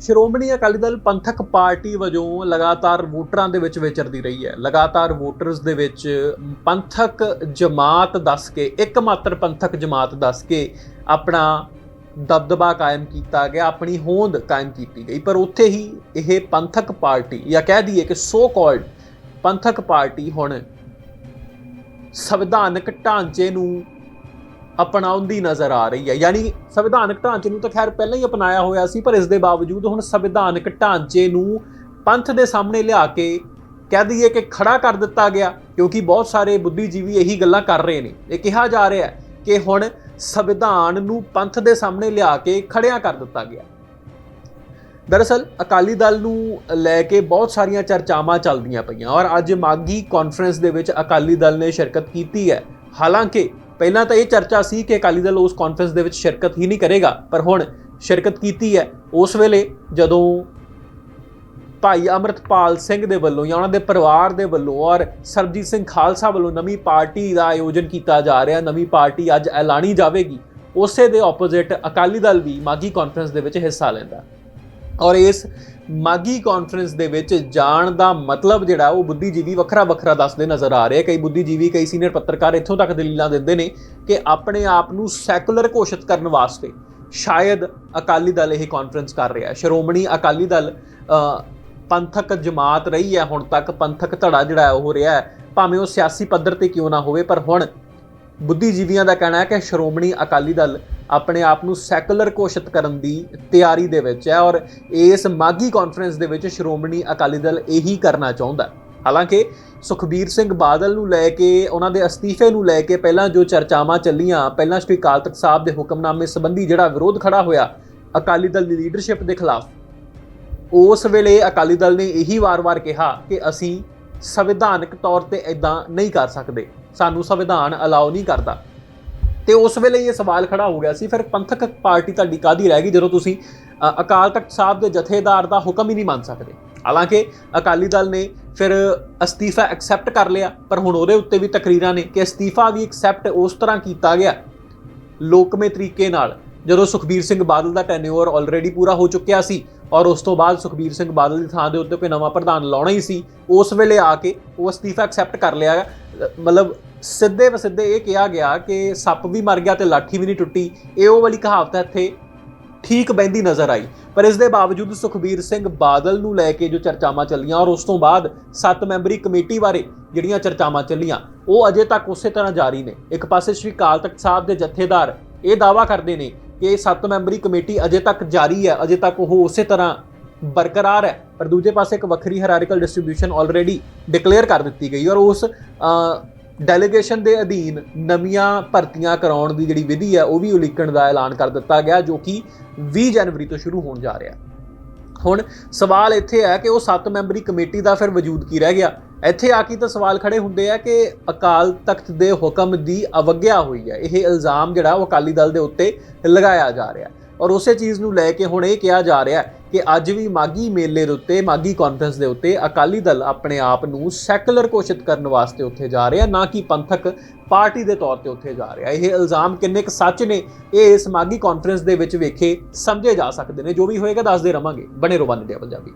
ਸ਼੍ਰੋਮਣੀ ਅਕਾਲੀ ਦਲ ਪੰਥਕ ਪਾਰਟੀ ਵਜੋਂ ਲਗਾਤਾਰ ਵੋਟਰਾਂ ਦੇ ਵਿੱਚ ਵਿਚਰਦੀ ਰਹੀ ਹੈ। ਲਗਾਤਾਰ ਵੋਟਰਸ ਦੇ ਵਿੱਚ ਪੰਥਕ ਜਮਾਤ ਦੱਸ ਕੇ, ਇੱਕਮਾਤਰ ਪੰਥਕ ਜਮਾਤ ਦੱਸ ਕੇ ਆਪਣਾ ਦਬਦਬਾ ਕਾਇਮ ਕੀਤਾ ਗਿਆ, ਆਪਣੀ ਹੋਂਦ ਕਾਇਮ ਕੀਤੀ ਗਈ। ਪਰ ਉੱਥੇ ਹੀ ਇਹ ਪੰਥਕ ਪਾਰਟੀ ਜਾਂ ਕਹਿ ਦਈਏ ਕਿ ਸੋ ਕਾਲਡ ਪੰਥਕ ਪਾਰਟੀ ਹੁਣ ਸੰਵਿਧਾਨਕ ਢਾਂਚੇ ਨੂੰ ਅਪਣਾਉਂਦੀ ਨਜ਼ਰ ਆ ਰਹੀ ਹੈ। ਯਾਨੀ ਸੰਵਿਧਾਨਕ ਢਾਂਚੇ ਨੂੰ ਤਾਂ ਖੈਰ ਪਹਿਲਾਂ ਹੀ ਅਪਣਾਇਆ ਹੋਇਆ ਸੀ, ਪਰ ਇਸ ਦੇ ਬਾਵਜੂਦ ਹੁਣ ਸੰਵਿਧਾਨਕ ਢਾਂਚੇ ਨੂੰ ਪੰਥ ਦੇ ਸਾਹਮਣੇ ਲਿਆ ਕੇ ਕਹਿ ਦਈਏ ਕਿ ਖੜਾ ਕਰ ਦਿੱਤਾ ਗਿਆ, ਕਿਉਂਕਿ ਬਹੁਤ ਸਾਰੇ ਬੁੱਧੀਜੀਵੀ ਇਹੀ ਗੱਲਾਂ ਕਰ ਰਹੇ ਨੇ। ਇਹ ਕਿਹਾ ਜਾ ਰਿਹਾ ਹੈ ਕਿ ਹੁਣ ਸੰਵਿਧਾਨ ਨੂੰ ਪੰਥ ਦੇ ਸਾਹਮਣੇ ਲਿਆ ਕੇ ਖੜਿਆ ਕਰ ਦਿੱਤਾ ਗਿਆ। ਦਰਅਸਲ ਅਕਾਲੀ ਦਲ ਨੂੰ ਲੈ ਕੇ ਬਹੁਤ ਸਾਰੀਆਂ ਚਰਚਾਵਾਂ ਚੱਲਦੀਆਂ ਪਈਆਂ ਔਰ ਅੱਜ ਮਾਗੀ ਕਾਨਫਰੰਸ ਦੇ ਵਿੱਚ ਅਕਾਲੀ ਦਲ ਨੇ ਸ਼ਿਰਕਤ ਕੀਤੀ ਹੈ। ਹਾਲਾਂਕਿ ਪਹਿਲਾਂ ਤਾਂ ਇਹ ਚਰਚਾ ਸੀ ਕਿ ਅਕਾਲੀ ਦਲ ਉਸ ਕਾਨਫਰੰਸ ਦੇ ਵਿੱਚ ਸ਼ਿਰਕਤ ਹੀ ਨਹੀਂ ਕਰੇਗਾ, ਪਰ ਹੁਣ ਸ਼ਿਰਕਤ ਕੀਤੀ ਹੈ। ਉਸ ਵੇਲੇ ਜਦੋਂ ਭਾਈ ਅਮਰਤਪਾਲ ਸਿੰਘ ਦੇ ਵੱਲੋਂ ਜਾਂ ਉਹਨਾਂ ਦੇ ਪਰਿਵਾਰ ਦੇ ਵੱਲੋਂ ਔਰ ਸਰਬਜੀਤ ਸਿੰਘ ਖਾਲਸਾ ਵੱਲੋਂ ਨਵੀਂ ਪਾਰਟੀ ਦਾ ਆਯੋਜਨ ਕੀਤਾ ਜਾ ਰਿਹਾ, ਨਵੀਂ ਪਾਰਟੀ ਅੱਜ ਐਲਾਨੀ ਜਾਵੇਗੀ, ਉਸੇ ਦੇ ਆਪੋਜ਼ਿਟ ਅਕਾਲੀ ਦਲ ਵੀ ਮਾਗੀ ਕਾਨਫਰੰਸ ਦੇ ਵਿੱਚ ਹਿੱਸਾ ਲੈਂਦਾ। ਔਰ ਇਸ ਮਾਗੀ ਕਾਨਫਰੰਸ ਦੇ ਵਿੱਚ ਜਾਣ ਦਾ ਮਤਲਬ ਜਿਹੜਾ, ਉਹ ਬੁੱਧੀਜੀਵੀ ਵੱਖਰਾ ਵੱਖਰਾ ਦੱਸਦੇ ਨਜ਼ਰ ਆ ਰਹੇ ਕਈ ਬੁੱਧੀਜੀਵੀ, ਕਈ ਸੀਨੀਅਰ ਪੱਤਰਕਾਰ ਇੱਥੋਂ ਤੱਕ ਦਲੀਲਾਂ ਦਿੰਦੇ ਨੇ ਕਿ ਆਪਣੇ ਆਪ ਨੂੰ ਸੈਕੂਲਰ ਘੋਸ਼ਿਤ ਕਰਨ ਵਾਸਤੇ ਸ਼ਾਇਦ ਅਕਾਲੀ ਦਲ ਇਹ ਕਾਨਫਰੰਸ ਕਰ ਰਿਹਾ ਹੈ। ਸ਼੍ਰੋਮਣੀ ਅਕਾਲੀ ਦਲ ਪੰਥਕ ਜਮਾਤ ਰਹੀ ਹੈ ਹੁਣ ਤੱਕ, ਪੰਥਕ ਧੜਾ ਜਿਹੜਾ ਉਹ ਰਿਹਾ ਹੈ। ਭਾਵੇਂ ਉਹ ਸਿਆਸੀ ਪੱਧਰ ਤੇ ਕਿਉਂ ਨਾ ਹੋਵੇ, ਪਰ ਹੁਣ ਬੁੱਧੀਜੀਵੀਆਂ ਦਾ ਕਹਿਣਾ ਹੈ ਕਿ ਸ਼੍ਰੋਮਣੀ ਅਕਾਲੀ ਦਲ ਆਪਣੇ ਆਪ ਨੂੰ ਸੈਕੂਲਰ ਘੋਸ਼ਿਤ ਕਰਨ ਦੀ ਤਿਆਰੀ ਦੇ ਵਿੱਚ ਹੈ ਔਰ ਇਸ ਮਾਗੀ ਕਾਨਫਰੰਸ ਦੇ ਵਿੱਚ ਸ਼੍ਰੋਮਣੀ ਅਕਾਲੀ ਦਲ ਇਹੀ ਕਰਨਾ ਚਾਹੁੰਦਾ ਹੈ। ਹਾਲਾਂਕਿ ਸੁਖਬੀਰ ਸਿੰਘ ਬਾਦਲ ਨੂੰ ਲੈ ਕੇ, ਉਹਨਾਂ ਦੇ ਅਸਤੀਫੇ ਨੂੰ ਲੈ ਕੇ ਪਹਿਲਾਂ ਜੋ ਚਰਚਾਵਾਂ ਚੱਲੀਆਂ, ਪਹਿਲਾਂ ਸ਼੍ਰੀ ਅਕਾਲ ਤਖਤ ਸਾਹਿਬ ਦੇ ਹੁਕਮਨਾਮੇ ਸੰਬੰਧੀ ਜਿਹੜਾ ਵਿਰੋਧ ਖੜਾ ਹੋਇਆ ਅਕਾਲੀ ਦਲ ਦੀ ਲੀਡਰਸ਼ਿਪ ਦੇ ਖਿਲਾਫ, ਉਸ ਵੇਲੇ ਅਕਾਲੀ ਦਲ ਨੇ ਇਹੀ ਵਾਰ-ਵਾਰ ਕਿਹਾ ਕਿ ਅਸੀਂ ਸੰਵਿਧਾਨਕ ਤੌਰ ਤੇ ਇਦਾਂ ਨਹੀਂ ਕਰ ਸਕਦੇ ਸਾਨੂੰ ਸੰਵਿਧਾਨ ਅਲਾਉ ਨਹੀਂ ਕਰਦਾ ਤੇ ਉਸ ਵੇਲੇ ਇਹ ਸਵਾਲ ਖੜਾ ਹੋ ਗਿਆ ਸੀ, ਫਿਰ ਪੰਥਕ ਪਾਰਟੀ ਤੁਹਾਡੀ ਕਾਦੀ ਰਹਿ ਗਈ ਜਦੋਂ ਤੁਸੀਂ ਅਕਾਲ ਤਖਤ ਸਾਹਿਬ ਦੇ ਜਥੇਦਾਰ ਦਾ ਹੁਕਮ ਹੀ ਨਹੀਂ ਮੰਨ ਸਕਦੇ? ਹਾਲਾਂਕਿ ਅਕਾਲੀ ਦਲ ਨੇ ਫਿਰ ਅਸਤੀਫਾ ਐਕਸੈਪਟ ਕਰ ਲਿਆ, ਪਰ ਹੁਣ ਉਹਦੇ ਉੱਤੇ ਵੀ ਤਕਰੀਰਾਂ ਨੇ ਕਿ ਅਸਤੀਫਾ ਵੀ ਐਕਸੈਪਟ ਉਸ ਤਰ੍ਹਾਂ ਕੀਤਾ ਗਿਆ, ਲੋਕਮੇ ਤਰੀਕੇ ਨਾਲ। ਜਦੋਂ ਸੁਖਬੀਰ ਸਿੰਘ ਬਾਦਲ ਦਾ ਟੈਨਿਓਰ ਆਲਰੇਡੀ ਪੂਰਾ ਹੋ ਚੁੱਕਿਆ ਸੀ ਔਰ ਉਸ ਤੋਂ ਬਾਅਦ ਸੁਖਬੀਰ ਸਿੰਘ ਬਾਦਲ ਦੀ ਥਾਂ ਦੇ ਉੱਤੇ ਕੋਈ ਨਵਾਂ ਪ੍ਰਧਾਨ ਲਾਉਣਾ ਹੀ ਸੀ, ਉਸ ਵੇਲੇ ਆ ਕੇ ਉਹ ਅਸਤੀਫਾ ਐਕਸੈਪਟ ਕਰ ਲਿਆ ਮਤਲਬ ਸਿੱਧੇ ਵਸਿੱਧੇ ਇਹ ਕਿਹਾ ਗਿਆ ਕਿ ਸੱਪ ਵੀ ਮਰ ਗਿਆ ਤੇ ਲਾਠੀ ਵੀ ਨਹੀਂ ਟੁੱਟੀ। ਇਹ ਉਹ ਵਾਲੀ ਕਹਾਵਤ ਹੈ ਇੱਥੇ ਠੀਕ ਬੈਂਦੀ ਨਜ਼ਰ ਆਈ। ਪਰ ਇਸ ਦੇ ਬਾਵਜੂਦ ਸੁਖਬੀਰ ਸਿੰਘ ਬਾਦਲ ਨੂੰ ਲੈ ਕੇ ਜੋ ਚਰਚਾਵਾਂ ਚੱਲੀਆਂ ਔਰ ਉਸ ਤੋਂ ਬਾਅਦ ਸੱਤ ਮੈਂਬਰੀ ਕਮੇਟੀ ਬਾਰੇ ਜਿਹੜੀਆਂ ਚਰਚਾਵਾਂ ਚੱਲੀਆਂ, ਉਹ ਅਜੇ ਤੱਕ ਉਸੇ ਤਰ੍ਹਾਂ ਜਾਰੀ ਨੇ। ਇੱਕ ਪਾਸੇ ਸ਼੍ਰੀ ਅਕਾਲ ਤਖਤ ਸਾਹਿਬ ਦੇ ਜਥੇਦਾਰ ਇਹ ਦਾਵਾ ਕਰਦੇ ਨੇ ਕਿ ਸੱਤ ਮੈਂਬਰੀ ਕਮੇਟੀ ਅਜੇ ਤੱਕ ਜਾਰੀ ਹੈ, ਅਜੇ ਤੱਕ ਉਹ ਉਸੇ ਤਰ੍ਹਾਂ ਬਰਕਰਾਰ ਹੈ। ਪਰ ਦੂਜੇ ਪਾਸੇ ਇੱਕ ਵੱਖਰੀ ਹਾਇਰਾਰਕੀਕਲ ਡਿਸਟ੍ਰੀਬਿਊਸ਼ਨ ਆਲਰੇਡੀ ਡਿਕਲੇਅਰ ਕਰ ਦਿੱਤੀ ਗਈ ਔਰ ਉਸ ਡੈਲੀਗੇਸ਼ਨ ਦੇ ਅਧੀਨ ਨਵੀਆਂ ਭਰਤੀਆਂ ਕਰਾਉਣ ਦੀ ਜਿਹੜੀ ਵਿਧੀ ਹੈ, ਉਹ ਵੀ ਉਲੀਕਣ ਦਾ ਐਲਾਨ ਕਰ ਦਿੱਤਾ ਗਿਆ, ਜੋ ਕਿ 20 ਜਨਵਰੀ ਤੋਂ ਸ਼ੁਰੂ ਹੋਣ ਜਾ ਰਿਹਾ ਹੁਣ ਸਵਾਲ ਇੱਥੇ ਹੈ ਕਿ ਉਹ ਸੱਤ ਮੈਂਬਰੀ ਕਮੇਟੀ ਦਾ ਫਿਰ ਵਜੂਦ ਕੀ ਰਹਿ ਗਿਆ? ਇੱਥੇ ਆ ਕੇ ਤਾਂ ਸਵਾਲ ਖੜੇ ਹੁੰਦੇ ਆ ਕਿ ਅਕਾਲ ਤਖਤ ਦੇ ਹੁਕਮ ਦੀ ਅਵਗਿਆ ਹੋਈ ਹੈ। ਇਹ ਇਲਜ਼ਾਮ ਜਿਹੜਾ ਉਹ ਅਕਾਲੀ ਦਲ ਦੇ ਉੱਤੇ ਲਗਾਇਆ ਜਾ ਰਿਹਾ ਔਰ ਉਸੇ ਚੀਜ਼ ਨੂੰ ਲੈ ਕੇ ਹੁਣ ਇਹ ਕਿਹਾ ਜਾ ਰਿਹਾ ਕਿ ਅੱਜ ਵੀ ਮਾਗੀ ਮੇਲੇ ਦੇ ਉੱਤੇ ਮਾਗੀ ਕਾਨਫਰੰਸ ਦੇ ਉੱਤੇ ਅਕਾਲੀ ਦਲ ਆਪਣੇ ਆਪ ਨੂੰ ਸੈਕੂਲਰ ਘੋਸ਼ਿਤ ਕਰਨ ਵਾਸਤੇ ਉੱਥੇ ਜਾ ਰਿਹਾ, ਨਾ ਕਿ ਪੰਥਕ ਪਾਰਟੀ ਦੇ ਤੌਰ ਤੇ ਉੱਥੇ ਜਾ ਰਿਹਾ। ਇਹ ਇਲਜ਼ਾਮ ਕਿੰਨੇ ਕੁ ਸੱਚ ਨੇ, ਇਹ ਇਸ ਮਾਗੀ ਕਾਨਫਰੰਸ ਦੇ ਵਿੱਚ ਵੇਖੇ ਸਮਝੇ ਜਾ ਸਕਦੇ ਨੇ। ਜੋ ਵੀ ਹੋਏਗਾ ਦੱਸਦੇ ਰਵਾਂਗੇ। ਬਣੇ ਰਹੋ ਇੰਡੀਆ ਪੰਜਾਬੀ।